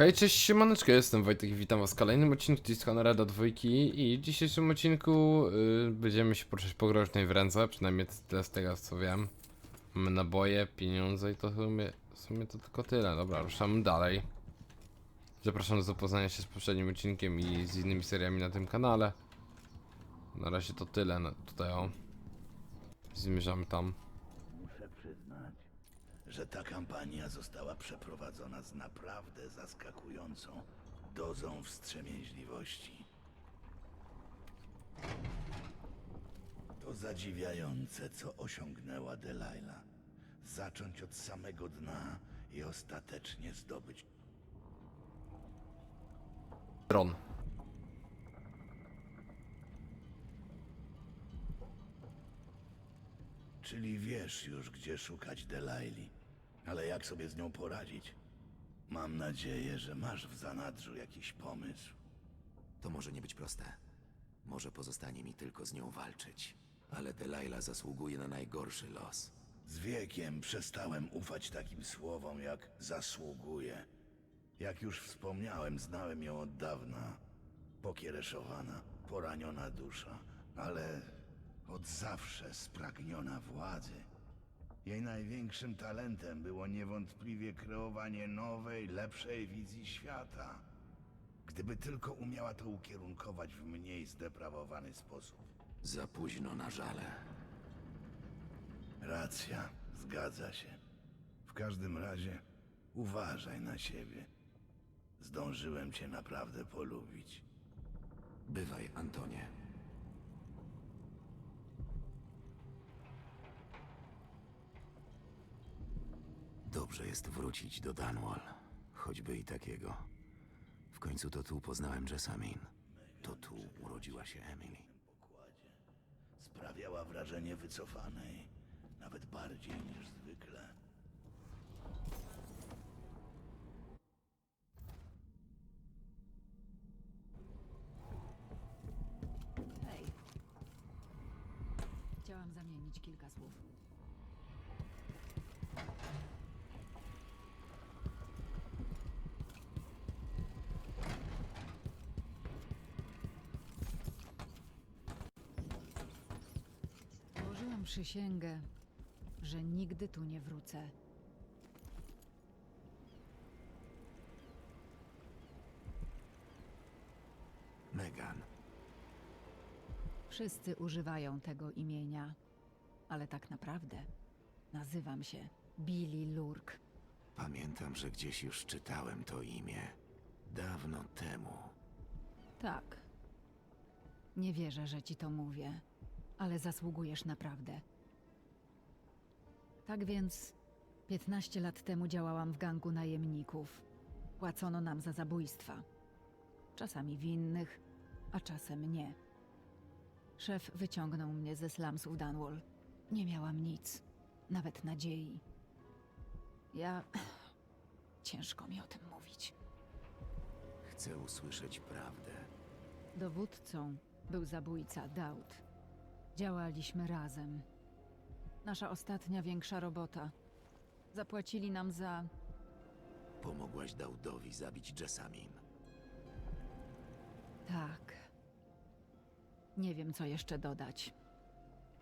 Hej, cześć, siemaneczko, jestem Wojtek i witam was w kolejnym odcinku Dishonored do dwójki i w dzisiejszym odcinku y, będziemy się poruszać po groźnej w ręce, przynajmniej tyle z tego co wiem. Mamy naboje, pieniądze i to w sumie, w sumie to tylko tyle. Dobra, ruszamy dalej. Zapraszam do zapoznania się z poprzednim odcinkiem i z innymi seriami na tym kanale. Na razie to tyle, no, tutaj o. Zmierzamy tam. Że ta kampania została przeprowadzona z naprawdę zaskakującą dozą wstrzemięźliwości. To zadziwiające, co osiągnęła Delilah. Zacząć od samego dna i ostatecznie zdobyć Tron. Czyli wiesz już, gdzie szukać Delaili. Ale jak sobie z nią poradzić? Mam nadzieję, że masz w zanadrzu jakiś pomysł. To może nie być proste. Może pozostanie mi tylko z nią walczyć. Ale Delilah zasługuje na najgorszy los. Z wiekiem przestałem ufać takim słowom jak zasługuje. Jak już wspomniałem, znałem ją od dawna. Pokiereszowana, poraniona dusza, ale od zawsze spragniona władzy. Jej największym talentem było niewątpliwie kreowanie nowej, lepszej wizji świata. Gdyby tylko umiała to ukierunkować w mniej zdeprawowany sposób. Za późno na żale. Racja, zgadza się. W każdym razie uważaj na siebie. Zdążyłem cię naprawdę polubić. Bywaj, Antonie. Dobrze jest wrócić do Dunwall. Choćby i takiego. W końcu to tu poznałem Jessamine. To tu urodziła się Emily. Pokładzie sprawiała wrażenie wycofanej, nawet bardziej niż zwykle. Hej. Chciałam zamienić kilka słów. Przysięgę, że nigdy tu nie wrócę. Megan. Wszyscy używają tego imienia, ale tak naprawdę nazywam się Billy Lurk. Pamiętam, że gdzieś już czytałem to imię. Dawno temu. Tak. Nie wierzę, że ci to mówię, ale zasługujesz naprawdę. Tak więc, 15 lat temu działałam w gangu najemników. Płacono nam za zabójstwa. Czasami winnych, a czasem nie. Szef wyciągnął mnie ze slumsów Dunwall. Nie miałam nic, nawet nadziei. Ja. Ciężko mi o tym mówić. Chcę usłyszeć prawdę. Dowódcą był zabójca Daud. Działaliśmy razem. Nasza ostatnia większa robota. Zapłacili nam za. Pomogłaś Daudowi zabić Jessamine. Tak. Nie wiem, co jeszcze dodać.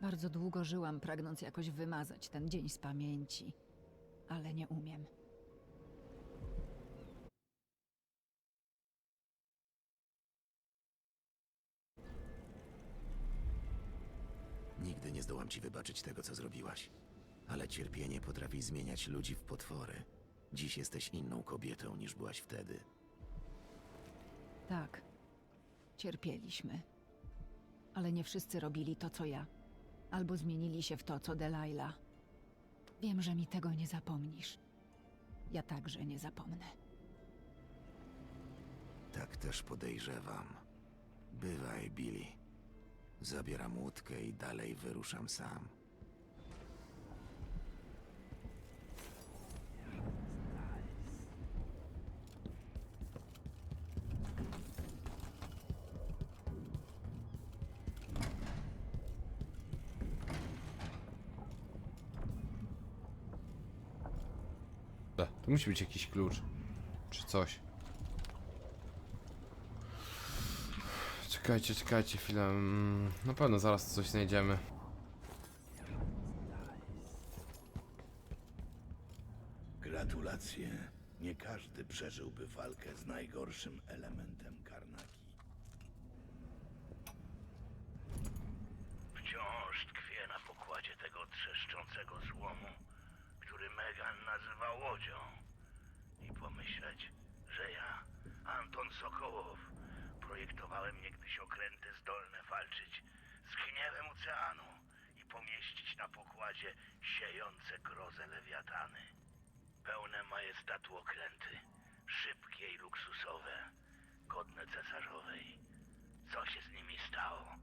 Bardzo długo żyłam, pragnąc jakoś wymazać ten dzień z pamięci, ale nie umiem. Nie zdołam ci wybaczyć tego, co zrobiłaś. Ale cierpienie potrafi zmieniać ludzi w potwory. Dziś jesteś inną kobietą niż byłaś wtedy. Tak. Cierpieliśmy. Ale nie wszyscy robili to, co ja. Albo zmienili się w to, co Delilah. Wiem, że mi tego nie zapomnisz. Ja także nie zapomnę. Tak też podejrzewam. Bywaj, Billy. Zabieram łódkę i dalej wyruszam sam. Da, Tu musi być jakiś klucz. Czy coś. Czekajcie, czekajcie chwilę. mm, Na pewno zaraz coś znajdziemy. Gratulacje. Nie każdy przeżyłby walkę z najgorszym elementem Karnaki. Wciąż tkwię na pokładzie tego trzeszczącego złomu, który Megan nazywa łodzią. I pomyśleć, że ja, Anton Sokołow, projektowałem niegdyś okręty zdolne walczyć z gniewem oceanu i pomieścić na pokładzie siejące grozę lewiatany. Pełne majestatu okręty, szybkie i luksusowe, godne cesarzowej. Co się z nimi stało?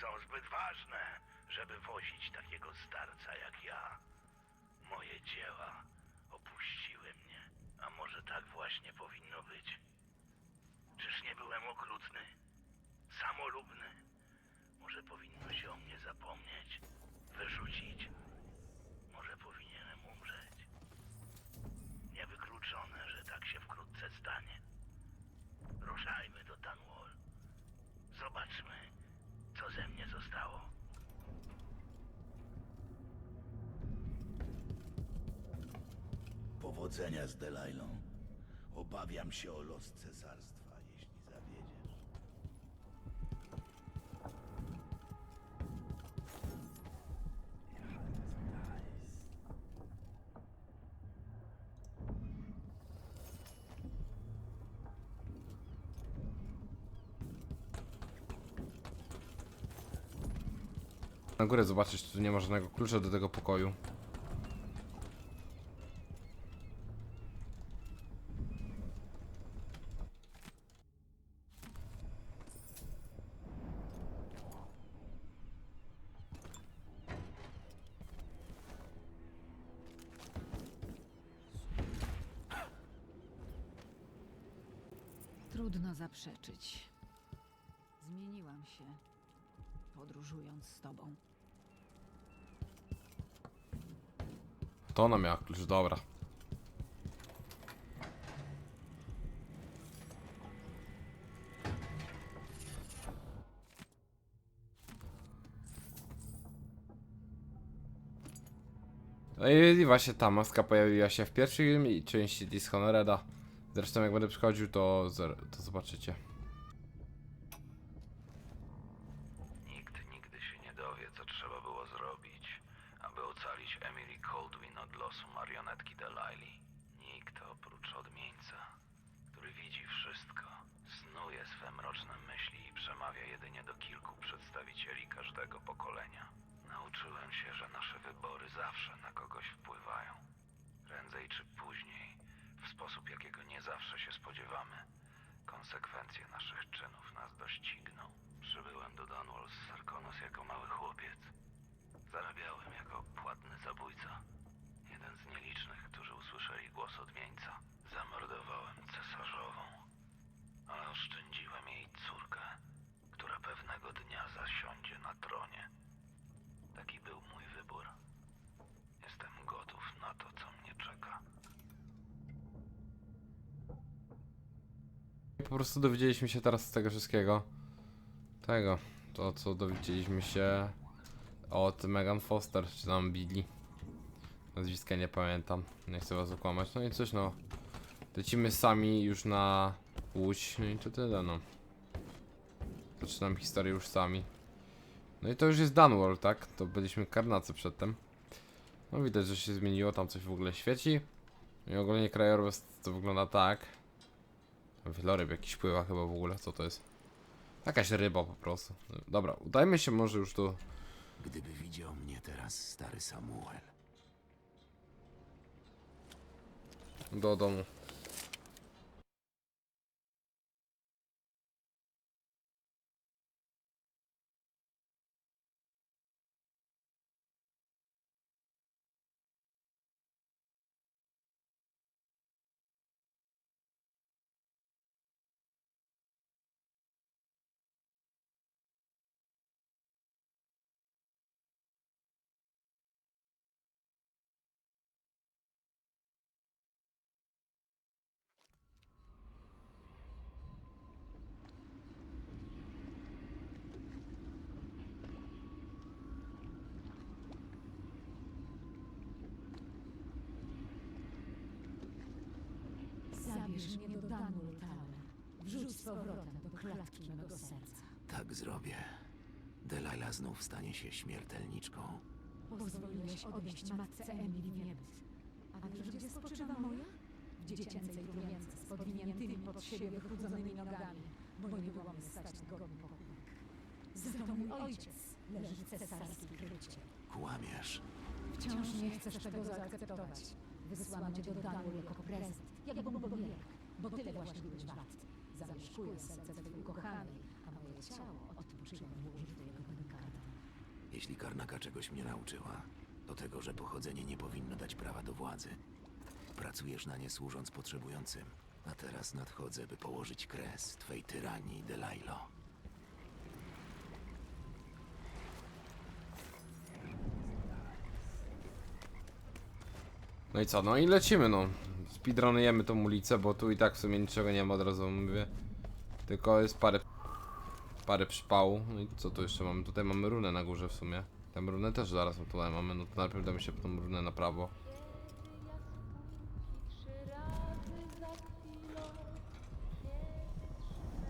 Są zbyt ważne, żeby wozić takiego starca jak ja. Moje dzieła opuściły mnie, a może tak właśnie powinno być. Czyż nie byłem okrutny, samolubny? Może powinno się o mnie zapomnieć, wyrzucić? Może powinienem umrzeć? Niewykluczone, że tak się wkrótce stanie. Ruszajmy do Dunwall. Zobaczmy, co ze mnie zostało. Powodzenia z Delailą. Obawiam się o los cesarstwa, jeśli zawiedziesz. Na górę zobaczyć, czy tu nie ma żadnego klucza do tego pokoju. Trudno zaprzeczyć. Zmieniłam się, podróżując z tobą. To ona miała klucz, dobra. No i właśnie ta maska pojawiła się w pierwszej części Dishonored'a. Zresztą jak będę przychodził, to, to zobaczycie. Nikt nigdy się nie dowie, co trzeba było zrobić, aby ocalić Emily Coldwin od losu marionetki Delilah. Nikt oprócz odmieńca, który widzi wszystko, snuje swe mroczne myśli i przemawia jedynie do kilku przedstawicieli każdego pokolenia. Nauczyłem się, że nasze wybory zawsze na kogoś wpływają. Prędzej czy później, w sposób jakiego nie zawsze się spodziewamy, konsekwencje naszych czynów nas dościgną. Przybyłem do Dunwall z Sarkonos jako mały chłopiec. Zarabiałem jako płatny zabójca. Jeden z nielicznych, którzy usłyszeli głos odmieńca. Zamordowałem cesarzową, ale oszczędziłem jej córkę, która pewnego dnia zasiądzie na tronie. Taki był mój wybór. Jestem gotów na to, co mnie czeka. Po prostu dowiedzieliśmy się teraz z tego wszystkiego. Tego. To co dowiedzieliśmy się od Megan Foster, czy tam Billy. Nazwiska nie pamiętam. Nie chcę was okłamać. No i coś no. Lecimy sami już na łódź. No i to tyle no. Zaczynam historię już sami. No i to już jest Dunwall, tak? To byliśmy karnacy przedtem. No widać, że się zmieniło, tam coś w ogóle świeci. I ogólnie krajobraz to wygląda tak. Wieloryb jakiś pływa chyba w ogóle, co to jest? Jakaś ryba po prostu. Dobra, udajmy się może już do... Gdyby widział mnie teraz stary Samuel, do domu. Zabierz mnie do. Wrzuć z powrotem do klatki mego serca. Tak zrobię. Delilah znów stanie się śmiertelniczką. Pozwoliłeś odejść matce Emily w niebyt. A wiesz, gdzie spoczywa moja? W dziecięcej trójence z podwiniętymi pod siebie wychudzonymi nogami, bo nie byłam stać godny pochówek. Za to mój ojciec leży w cesarskim krycie. Kłamiesz. Wciąż nie chcesz tego zaakceptować. Wysłano cię do Dunwall jako prezent, jak bombowierek, bo tyle właśnie byłeś wart. Zamieszkuję serce twojej ukochanej, a moje ciało odpoczywa w łożu twojego delikata. Jeśli Karnaka czegoś mnie nauczyła, to tego, że pochodzenie nie powinno dać prawa do władzy. Pracujesz na nie służąc potrzebującym, a teraz nadchodzę, by położyć kres twej tyranii, Delailo. No i co, no i lecimy no. Speedrunujemy tą ulicę, bo tu i tak w sumie niczego nie ma, od razu mówię. Tylko jest parę... Parę przypału. No i co tu jeszcze mamy? Tutaj mamy runę na górze w sumie. Tę runę też zaraz tutaj mamy, no to najpierw damy się tą runę na prawo.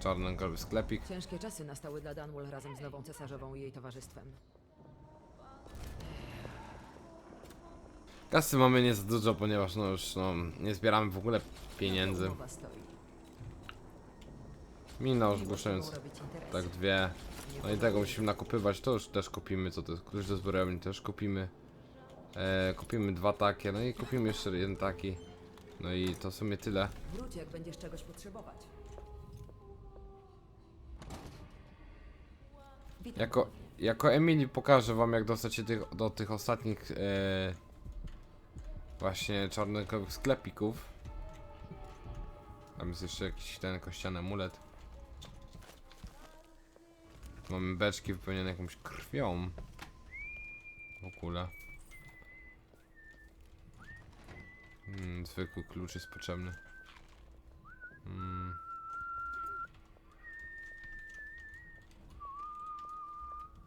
Czarny sklepik. Ciężkie czasy nastały dla Dunwall razem z nową cesarzową i jej towarzystwem. Kasy mamy nie za dużo, ponieważ no już no, nie zbieramy w ogóle pieniędzy. Mina już interesy. tak dwie. No i tego musimy nakupywać, to już też kupimy, co to jest, klucz do zbrojowni też kupimy. E, kupimy dwa takie, no i kupimy jeszcze jeden taki. No i to w sumie tyle. Wróć, jak będziesz czegoś potrzebować. Jako, jako Emily pokażę wam jak dostać się tych, do tych ostatnich e, właśnie czarnokowych sklepików. Tam jest jeszcze jakiś ten kościany amulet. Mamy beczki wypełnione jakąś krwią. W ogóle. Mm, zwykły klucz jest potrzebny. Mm.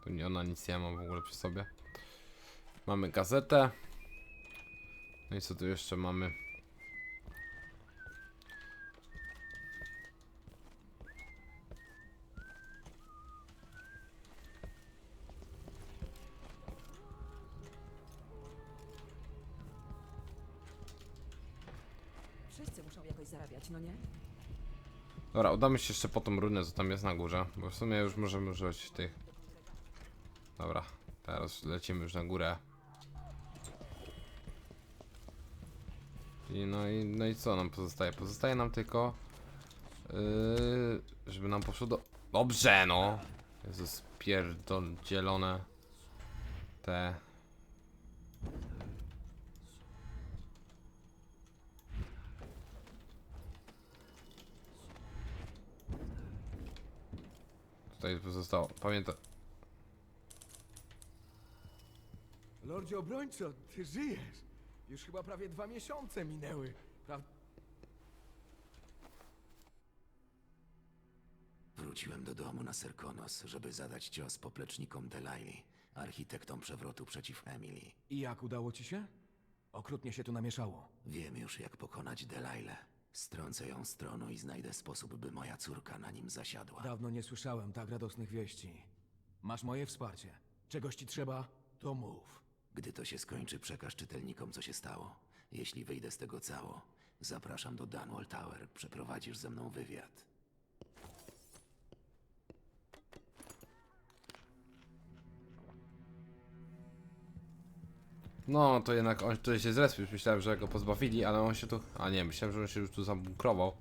Tu nie ona nic nie ma w ogóle przy sobie. Mamy gazetę. No i co tu jeszcze mamy? Wszyscy muszą jakoś zarabiać, no nie? Dobra, udamy się jeszcze po tą runę, co tam jest na górze, bo w sumie już możemy używać tych. Dobra, teraz lecimy już na górę. I no i, no i co nam pozostaje? Pozostaje nam tylko, yy, żeby nam poszło do... Dobrze, no! Jezus, pierdoldzielone te... Tutaj pozostało. Pamiętam. Lordzie obrońco, ty żyjesz. Już chyba prawie dwa miesiące minęły. Pra... Wróciłem do domu na Serkonos, żeby zadać cios poplecznikom Delaili, architektom przewrotu przeciw Emily. I jak udało ci się? Okrutnie się tu namieszało. Wiem już, jak pokonać Delailę. Strącę ją z tronu i znajdę sposób, by moja córka na nim zasiadła. Dawno nie słyszałem tak radosnych wieści. Masz moje wsparcie. Czegoś ci trzeba, to mów. Gdy to się skończy, przekaż czytelnikom, co się stało. Jeśli wyjdę z tego cało, zapraszam do Dunwall Tower. Przeprowadzisz ze mną wywiad. No, to jednak on tutaj się zrespił. Myślałem, że go pozbawili, ale on się tu. A nie, myślałem, że on się już tu zabunkrował.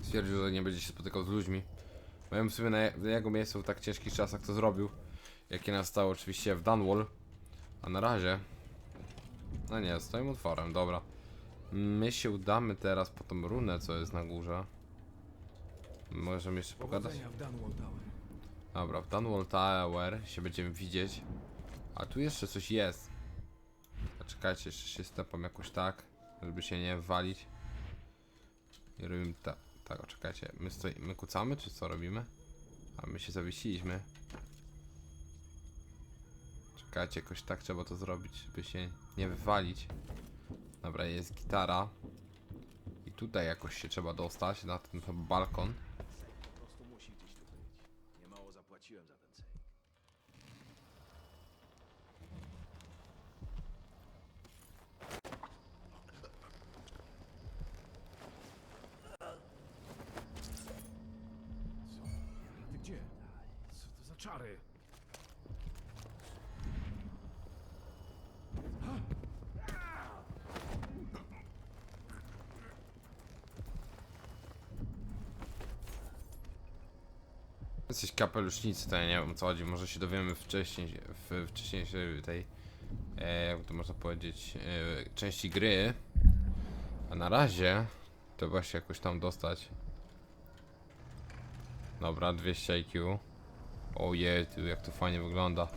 Stwierdził, że nie będzie się spotykał z ludźmi. Ja bym sobie na, na jego miejscu w tak ciężkich czasach to zrobił. Jakie nastało oczywiście w Dunwall. A na razie. No nie, stoimy otworem, dobra. My się udamy teraz po tą runę, co jest na górze. Możemy jeszcze pogadać. Dobra, w Dunwall Tower się będziemy widzieć. A tu jeszcze coś jest. A czekajcie, jeszcze się stepam jakoś tak, żeby się nie walić. I robimy tak. Tak, czekajcie. My, stoi, my kucamy, czy co robimy? A my się zawiesiliśmy. Czekajcie, jakoś tak trzeba to zrobić, żeby się nie wywalić. Dobra, jest gitara. I tutaj jakoś się trzeba dostać, na ten chyba balkon. Po prostu musi gdzieś tu być. Niemało zapłaciłem za ten cejk. Ty gdzie? Co to za czary? Jesteś kapelusznicy, to ja nie wiem o co chodzi, może się dowiemy wcześniej, w wcześniejszej tej, e, jak to można powiedzieć, e, części gry. A na razie, to właśnie jakoś tam dostać. Dobra, 200 IQ. Ojej, tu jak to fajnie wygląda.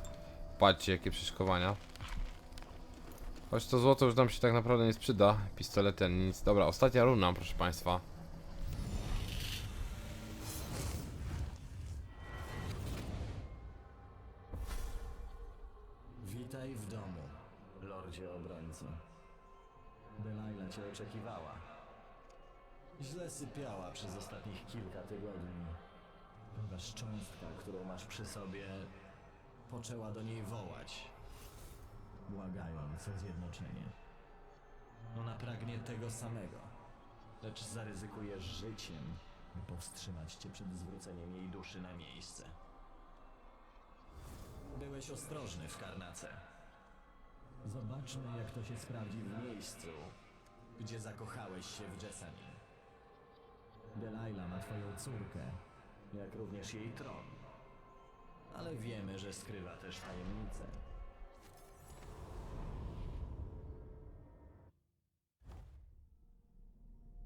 Patrzcie jakie przeszkowania. Choć to złoto już nam się tak naprawdę nie sprzyda. Pistolet ten nic. Dobra, ostatnia runa, proszę państwa. Cię oczekiwała. Źle sypiała przez ostatnich kilka tygodni. Ponieważ cząstka, którą masz przy sobie, poczęła do niej wołać, błagając o zjednoczenie. Ona pragnie tego samego, lecz zaryzykujesz życiem, by powstrzymać cię przed zwróceniem jej duszy na miejsce. Byłeś ostrożny w Karnace. Zobaczmy, jak to się sprawdzi w miejscu, gdzie zakochałeś się w Jessamine. Delilah ma twoją córkę, jak również jej tron. Ale wiemy, że skrywa też tajemnicę.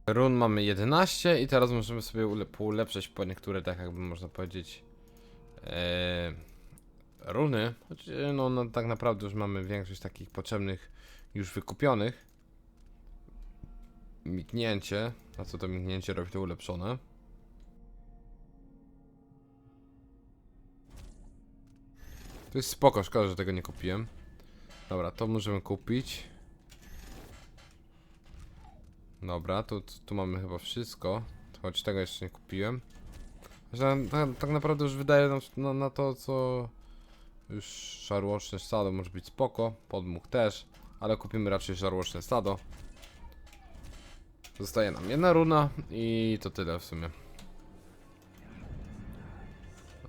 Run mamy 11 i teraz możemy sobie ule- poulepszać po niektóre, tak jakby można powiedzieć, e, runy. Choć, e, no, no tak naprawdę już mamy większość takich potrzebnych już wykupionych. Mignięcie, a co to mignięcie robi to ulepszone. To jest spoko, szkoda, że tego nie kupiłem. Dobra, to możemy kupić. Dobra, tu, tu, mamy chyba wszystko. Choć tego jeszcze nie kupiłem. Że tak, tak naprawdę już wydaje nam na, na to, co już szarłoczne stado może być spoko. Podmuch też, ale kupimy raczej szarłoczne stado. Zostaje nam jedna runa i to tyle w sumie.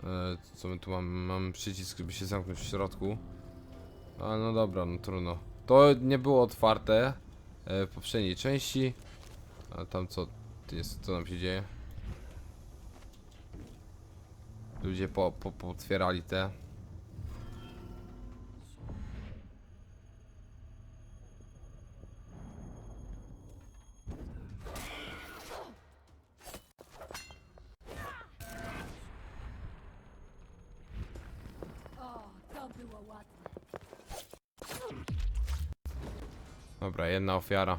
E, co my tu mamy? Mamy przycisk, żeby się zamknąć w środku. A no dobra, no trudno. To nie było otwarte e, w poprzedniej części. A tam co jest, co nam się dzieje? Ludzie po, po, pootwierali te. O, to było łatwe. Dobra, jedna ofiara.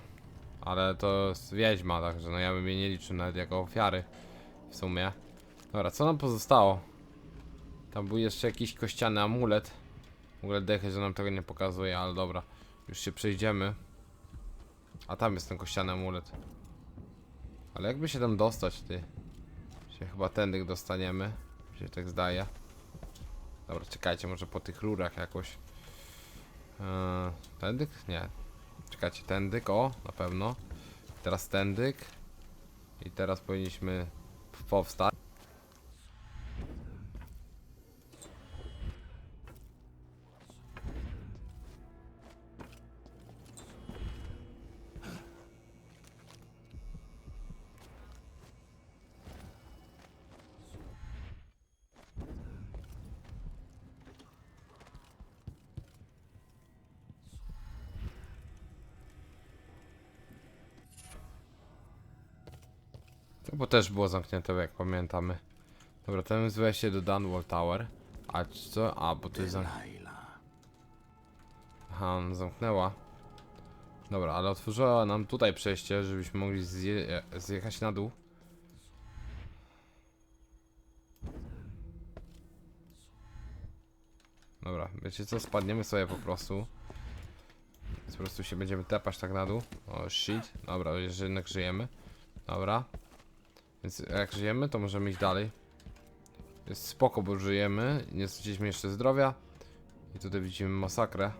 Ale to jest wiedźma, także no ja bym jej nie liczył nawet jako ofiary. W sumie. Dobra, co nam pozostało? Tam był jeszcze jakiś kościany amulet. W ogóle dechy, że nam tego nie pokazuje, ale dobra. Już się przejdziemy. A tam jest ten kościany amulet. Ale jakby się tam dostać, ty? Się chyba tędy dostaniemy. Się tak zdaje. Dobra, czekajcie, może po tych rurach jakoś. Eee, tędyk? Nie. Czekajcie, tędyk, o, na pewno. Teraz tędyk. I teraz powinniśmy powstać. To bo też było zamknięte, jak pamiętamy. Dobra, ten jest wejście do Dunwall Tower. A co? A, bo to jest zam... Delilah. Aha, zamknęła. Dobra, ale otworzyła nam tutaj przejście, żebyśmy mogli zje zjechać na dół. Dobra, wiecie co, spadniemy sobie po prostu. Po prostu się będziemy tepać tak na dół. O shit, dobra, jeszcze jednak żyjemy. Dobra. Więc jak żyjemy, to możemy iść dalej. Jest spoko, bo żyjemy. Nie straciliśmy jeszcze zdrowia. I tutaj widzimy masakrę.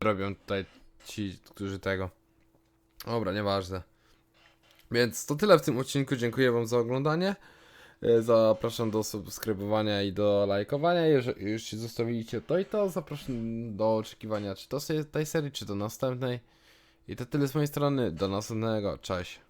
robią tutaj ci, którzy tego. Dobra, nieważne. Więc to tyle w tym odcinku. Dziękuję Wam za oglądanie. E, Zapraszam do subskrybowania i do lajkowania. Jeżeli już się zostawiliście to i to, zapraszam do oczekiwania czy to tej serii, czy do następnej. I to tyle z mojej strony. Do następnego. Cześć.